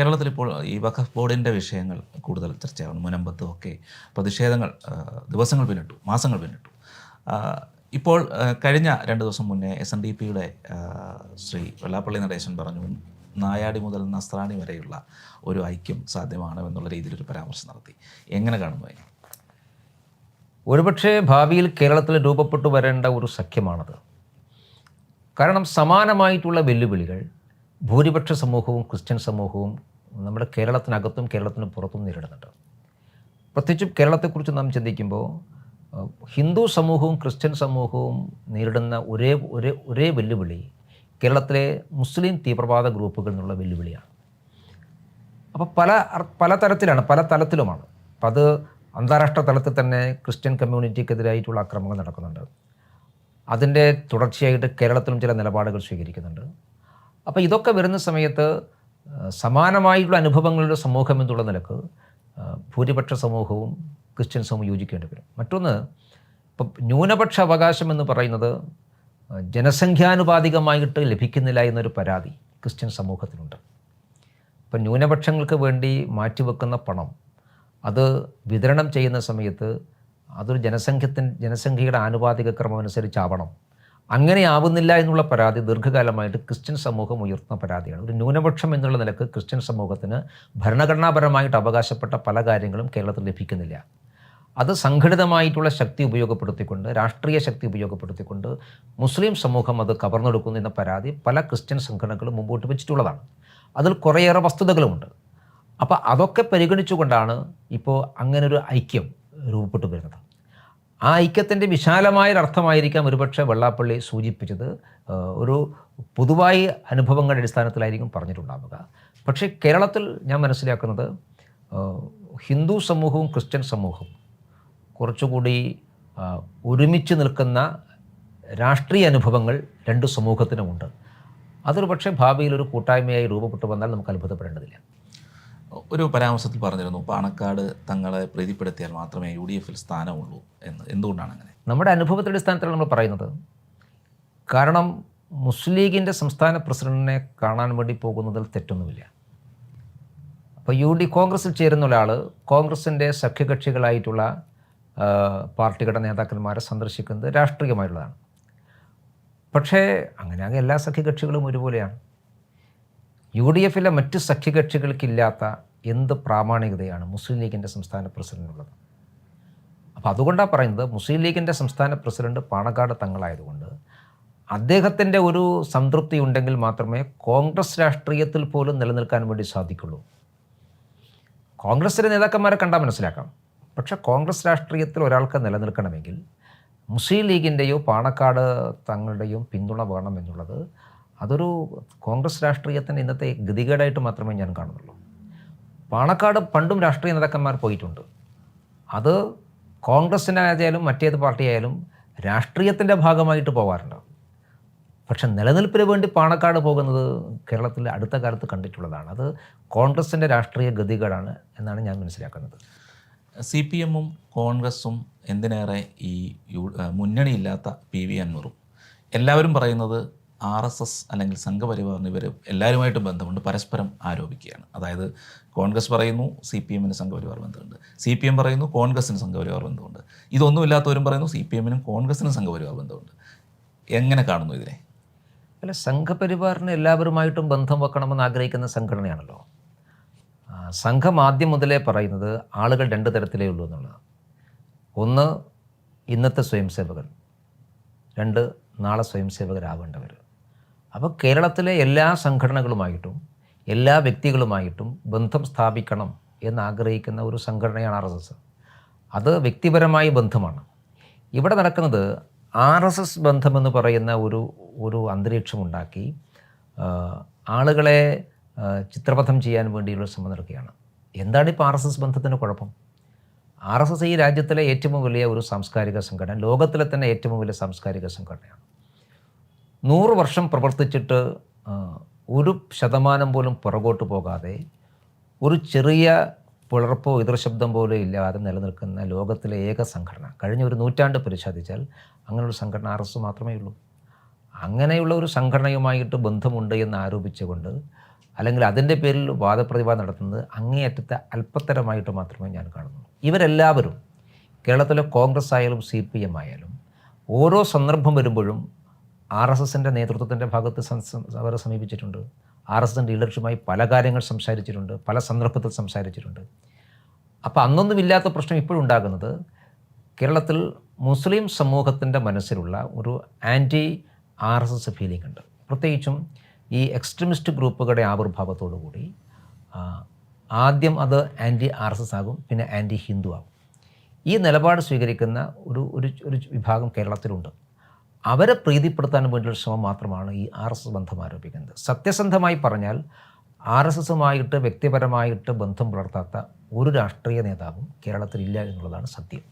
കേരളത്തിൽ ഇപ്പോൾ ഈ വഖഫ് ബോർഡിന്റെ വിഷയങ്ങൾ കൂടുതൽ ചർച്ചയാവുന്നു മുനമ്പത്തും ഒക്കെ പ്രതിഷേധങ്ങൾ ദിവസങ്ങൾ പിന്നിട്ടു മാസങ്ങൾ പിന്നിട്ടു. ഇപ്പോൾ കഴിഞ്ഞ രണ്ട് ദിവസം മുന്നേ എസ് എൻ ഡി പിയുടെ ശ്രീ വെള്ളാപ്പള്ളി നടേശൻ പറഞ്ഞു നായാടി മുതൽ നസ്രാണി വരെയുള്ള ഒരു ഐക്യം സാധ്യമാണ് എന്നുള്ള രീതിയിലൊരു പരാമർശം നടത്തി. എങ്ങനെ കാണുന്നു അതിനെ? ഒരുപക്ഷെ ഭാവിയിൽ കേരളത്തിൽ രൂപപ്പെട്ടു വരേണ്ട ഒരു സഖ്യമാണത്. കാരണം സമാനമായിട്ടുള്ള വെല്ലുവിളികൾ ഭൂരിപക്ഷ സമൂഹവും ക്രിസ്ത്യൻ സമൂഹവും നമ്മുടെ കേരളത്തിനകത്തും കേരളത്തിന് പുറത്തും നേരിടുന്നുണ്ട്. പ്രത്യേകിച്ചും കേരളത്തെക്കുറിച്ച് നാം ചിന്തിക്കുമ്പോൾ ഹിന്ദു സമൂഹവും ക്രിസ്ത്യൻ സമൂഹവും നേരിടുന്ന ഒരേ ഒരേ ഒരേ വെല്ലുവിളി കേരളത്തിലെ മുസ്ലിം തീവ്രവാദ ഗ്രൂപ്പുകൾ എന്നുള്ള വെല്ലുവിളിയാണ്. അപ്പോൾ പല പല തരത്തിലാണ് പല തലത്തിലുമാണ്. അപ്പം അത് അന്താരാഷ്ട്ര തലത്തിൽ തന്നെ ക്രിസ്ത്യൻ കമ്മ്യൂണിറ്റിക്കെതിരായിട്ടുള്ള ആക്രമണങ്ങൾ നടക്കുന്നുണ്ട്. അതിന്റെ തുടർച്ചയായിട്ട് കേരളത്തിലും ചില നിലപാടുകൾ സ്വീകരിക്കുന്നുണ്ട്. അപ്പോൾ ഇതൊക്കെ വരുന്ന സമയത്ത് സമാനമായിട്ടുള്ള അനുഭവങ്ങളുടെ സമൂഹം എന്നുള്ള നിലയ്ക്ക് ഭൂരിപക്ഷ സമൂഹവും ക്രിസ്ത്യൻ സമൂഹം യോജിക്കേണ്ടി വരും. മറ്റൊന്ന് ഇപ്പം ന്യൂനപക്ഷ അവകാശം എന്ന് പറയുന്നത് ജനസംഖ്യാനുപാതികമായിട്ട് ലഭിക്കുന്നില്ല എന്നൊരു പരാതി ക്രിസ്ത്യൻ സമൂഹത്തിനുണ്ട് ഇപ്പം ന്യൂനപക്ഷങ്ങൾക്ക് വേണ്ടി മാറ്റിവെക്കുന്ന പണം അത് വിതരണം ചെയ്യുന്ന സമയത്ത് അതൊരു ജനസംഖ്യത്തിൻ ജനസംഖ്യയുടെ ആനുപാതിക ക്രമം അനുസരിച്ചാവണം അങ്ങനെ ആവുന്നില്ല എന്നുള്ള പരാതി ദീർഘകാലമായിട്ട് ക്രിസ്ത്യൻ സമൂഹം ഉയർത്തുന്ന പരാതിയാണ്. ഒരു ന്യൂനപക്ഷം എന്നുള്ള നിലയ്ക്ക് ക്രിസ്ത്യൻ സമൂഹത്തിന് ഭരണഘടനാപരമായിട്ട് അവകാശപ്പെട്ട പല കാര്യങ്ങളും കേരളത്തിൽ ലഭിക്കുന്നില്ല. അത് സംഘടിതമായിട്ടുള്ള ശക്തി ഉപയോഗപ്പെടുത്തിക്കൊണ്ട് രാഷ്ട്രീയ ശക്തി ഉപയോഗപ്പെടുത്തിക്കൊണ്ട് മുസ്ലിം സമൂഹം അത് കവർന്നെടുക്കുന്നു എന്ന പരാതി പല ക്രിസ്ത്യൻ സംഘടനകളും മുമ്പോട്ട് വെച്ചിട്ടുള്ളതാണ്. അതിൽ കുറേയേറെ വസ്തുതകളുമുണ്ട്. അപ്പോൾ അതൊക്കെ പരിഗണിച്ചുകൊണ്ടാണ് ഇപ്പോൾ അങ്ങനൊരു ഐക്യം രൂപപ്പെട്ടു വരുന്നത് ആ ഐക്യത്തിന്റെ വിശാലമായ അർത്ഥമായിരിക്കാം ഒരുപക്ഷെ വെള്ളാപ്പള്ളി സൂചിപ്പിച്ചത്. ഒരു പൊതുവായി അനുഭവങ്ങളുടെ അടിസ്ഥാനത്തിലായിരിക്കും പറഞ്ഞിട്ടുണ്ടാവുക. പക്ഷേ കേരളത്തിൽ ഞാൻ മനസ്സിലാക്കുന്നത് ഹിന്ദു സമൂഹവും ക്രിസ്ത്യൻ സമൂഹവും കുറച്ചുകൂടി ഒരുമിച്ച് നിൽക്കുന്ന രാഷ്ട്രീയ അനുഭവങ്ങൾ രണ്ട് സമൂഹത്തിനുമുണ്ട്. അതൊരു പക്ഷേ ഭാവിയിൽ ഒരു കൂട്ടായ്മയായി രൂപപ്പെട്ടു വന്നാൽ നമുക്ക് അത്ഭുതപ്പെടേണ്ടതില്ല. ഒരു പരാമർശത്തിൽ പറഞ്ഞിരുന്നു പാണക്കാട് തങ്ങളെ പ്രീതിപ്പെടുത്തിയാൽ മാത്രമേ യു ഡി എഫിൽ സ്ഥാനമുള്ളൂ എന്ന്. എന്തുകൊണ്ടാണ് അങ്ങനെ? നമ്മുടെ അനുഭവത്തിന്റെ അടിസ്ഥാനത്തിലാണ് നമ്മൾ പറയുന്നത്. കാരണം മുസ്ലിം ലീഗിന്റെ സംസ്ഥാന പ്രസിഡന്റിനെ കാണാൻ വേണ്ടി പോകുന്നതിൽ തെറ്റൊന്നുമില്ല. അപ്പോൾ യു ഡി കോൺഗ്രസിൽ ചേരുന്ന ഒരാൾ കോൺഗ്രസിന്റെ സഖ്യകക്ഷികളായിട്ടുള്ള പാർട്ടിയുടെ നേതാക്കന്മാരെ സന്ദർശിക്കുന്നത് രാഷ്ട്രീയമായിട്ടുള്ളതാണ് പക്ഷേ അങ്ങനെ അങ്ങ് എല്ലാ സഖ്യകക്ഷികളും ഒരുപോലെയാണ്. യു ഡി എഫിലെ മറ്റ് സഖ്യകക്ഷികൾക്കില്ലാത്ത എന്ത് പ്രാമാണികതയാണ് മുസ്ലിം ലീഗിന്റെ സംസ്ഥാന പ്രസിഡന്റിനുള്ളത്? അപ്പോൾ അതുകൊണ്ടാണ് പറയുന്നത് മുസ്ലിം ലീഗിന്റെ സംസ്ഥാന പ്രസിഡന്റ് പാണക്കാട് തങ്ങളായതുകൊണ്ട് അദ്ദേഹത്തിന്റെ ഒരു സംതൃപ്തി ഉണ്ടെങ്കിൽ മാത്രമേ കോൺഗ്രസ് രാഷ്ട്രീയത്തിൽ പോലും നിലനിൽക്കാൻ വേണ്ടി സാധിക്കുള്ളൂ. കോൺഗ്രസിലെ നേതാക്കന്മാരെ കണ്ടാൽ മനസ്സിലാക്കാം. പക്ഷെ കോൺഗ്രസ് രാഷ്ട്രീയത്തിൽ ഒരാൾക്ക് നിലനിൽക്കണമെങ്കിൽ മുസ്ലിം ലീഗിന്റെയോ പാണക്കാട് തങ്ങളുടെയോ പിന്തുണ വേണം എന്നുള്ളത് അതൊരു കോൺഗ്രസ് രാഷ്ട്രീയത്തിന്റെ ഇന്നത്തെ ഗതികേടായിട്ട് മാത്രമേ ഞാൻ കാണുന്നുള്ളൂ. പാണക്കാട് പണ്ടും രാഷ്ട്രീയ നേതാക്കന്മാർ പോയിട്ടുണ്ട്. അത് കോൺഗ്രസിനായാലും മറ്റേത് പാർട്ടിയായാലും രാഷ്ട്രീയത്തിന്റെ ഭാഗമായിട്ട് പോകാറുണ്ട് പക്ഷെ നിലനിൽപ്പിന് വേണ്ടി പാണക്കാട് പോകുന്നത് കേരളത്തിൽ അടുത്ത കാലത്ത് കണ്ടിട്ടുള്ളതാണ്. അത് കോൺഗ്രസിന്റെ രാഷ്ട്രീയ ഗതികേടാണ് എന്നാണ് ഞാൻ മനസ്സിലാക്കുന്നത്. സി പി എമ്മും കോൺഗ്രസും എന്തിനേറെ ഈ മുന്നണിയില്ലാത്ത പി വി അൻവറും എല്ലാവരും പറയുന്നത് ആർ എസ് എസ് അല്ലെങ്കിൽ സംഘപരിവാർ ഇവർ എല്ലാവരുമായിട്ട് ബന്ധമുണ്ട്. പരസ്പരം ആരോപിക്കുകയാണ്. അതായത് കോൺഗ്രസ് പറയുന്നു സി പി എമ്മിന് സംഘപരിവാർ ബന്ധമുണ്ട്. സി പി എം പറയുന്നു കോൺഗ്രസിന് സംഘപരിവാർ ബന്ധമുണ്ട്. ഇതൊന്നുമില്ലാത്തവരും പറയുന്നു സി പി എമ്മിനും കോൺഗ്രസിനും സംഘപരിവാർ ബന്ധമുണ്ട്. എങ്ങനെ കാണുന്നു ഇതിനെ? അല്ല സംഘപരിവാറിന് എല്ലാവരുമായിട്ടും ബന്ധം വെക്കണമെന്ന് ആഗ്രഹിക്കുന്ന സംഘടനയാണല്ലോ. സംഘം ആദ്യം മുതലേ പറയുന്നത് ആളുകൾ രണ്ട് തരത്തിലേ ഉള്ളൂ എന്നുള്ളതാണ്. ഒന്ന് ഇന്നത്തെ സ്വയംസേവകർ. രണ്ട് നാളെ സ്വയംസേവകരാവേണ്ടവർ അപ്പോൾ കേരളത്തിലെ എല്ലാ സംഘടനകളുമായിട്ടും എല്ലാ വ്യക്തികളുമായിട്ടും ബന്ധം സ്ഥാപിക്കണം എന്നാഗ്രഹിക്കുന്ന ഒരു സംഘടനയാണ് ആർ എസ് എസ്. അത് വ്യക്തിപരമായ ബന്ധമാണ്. ഇവിടെ നടക്കുന്നത് ആർ എസ് എസ് ബന്ധമെന്ന് പറയുന്ന ഒരു ഒരു അന്തരീക്ഷമുണ്ടാക്കി ആളുകളെ ചിത്രപഥം ചെയ്യാൻ വേണ്ടിയുള്ള ശ്രമം നടക്കുകയാണ്. എന്താണ് ഇപ്പോൾ ആർ എസ് എസ് ബന്ധത്തിന് കുഴപ്പം? ആർ എസ് എസ് ഈ രാജ്യത്തിലെ ഏറ്റവും വലിയ ഒരു സാംസ്കാരിക സംഘടന ലോകത്തിലെ തന്നെ ഏറ്റവും വലിയ സാംസ്കാരിക സംഘടനയാണ്. നൂറ് വർഷം പ്രവർത്തിച്ചിട്ട് ഒരു ശതമാനം പോലും പുറകോട്ട് പോകാതെ ഒരു ചെറിയ പിളർപ്പോ എതിർശബ്ദം പോലും ഇല്ലാതെ നിലനിൽക്കുന്ന ലോകത്തിലെ ഏക സംഘടന. കഴിഞ്ഞ ഒരു നൂറ്റാണ്ട് പരിശോധിച്ചാൽ അങ്ങനെയൊരു സംഘടന എസ് മാത്രമേ ഉള്ളൂ. അങ്ങനെയുള്ള ഒരു സംഘടനയുമായിട്ട് ബന്ധമുണ്ട് എന്ന് ആരോപിച്ചുകൊണ്ട് അല്ലെങ്കിൽ അതിന്റെ പേരിൽ വാദപ്രതിവാദം നടത്തുന്നത് അങ്ങേയറ്റത്തെ അല്പത്തരമായിട്ട് മാത്രമേ ഞാൻ കാണുന്നു ഇവരെല്ലാവരും കേരളത്തിലെ കോൺഗ്രസ് ആയാലും സി പി എം ആയാലും ഓരോ സന്ദർഭം വരുമ്പോഴും ആർ എസ് എസിന്റെ നേതൃത്വത്തിന്റെ ഭാഗത്ത് അവരെ സമീപിച്ചിട്ടുണ്ട്. ആർ എസ് എസിന്റെ ലീഡർഷിപ്പുമായി പല കാര്യങ്ങൾ സംസാരിച്ചിട്ടുണ്ട്. പല സന്ദർഭത്തിൽ സംസാരിച്ചിട്ടുണ്ട്. അപ്പോൾ അന്നൊന്നുമില്ലാത്ത പ്രശ്നം ഇപ്പോഴും ഉണ്ടാകുന്നത് കേരളത്തിൽ മുസ്ലിം സമൂഹത്തിന്റെ മനസ്സിലുള്ള ഒരു anti R S S feeling ഉണ്ട്. പ്രത്യേകിച്ചും ഈ എക്സ്ട്രീമിസ്റ്റ് ഗ്രൂപ്പുകളുടെ ആവിർഭാവത്തോടു കൂടി ആദ്യം അത് ആന്റി ആർ എസ് എസ് ആകും പിന്നെ ആന്റി ഹിന്ദു ആകും. ഈ നിലപാട് സ്വീകരിക്കുന്ന ഒരു ഒരു വിഭാഗം കേരളത്തിലുണ്ട്. അവരെ പ്രീതിപ്പെടുത്താൻ വേണ്ടിയുള്ള ശ്രമം മാത്രമാണ് ഈ ആർ എസ് എസ് ബന്ധം ആരോപിക്കുന്നത്. സത്യസന്ധമായി പറഞ്ഞാൽ ആർ എസ് എസുമായിട്ട് വ്യക്തിപരമായിട്ട് ബന്ധം പുലർത്താത്ത ഒരു രാഷ്ട്രീയ നേതാവും കേരളത്തിലില്ല എന്നുള്ളതാണ് സത്യം.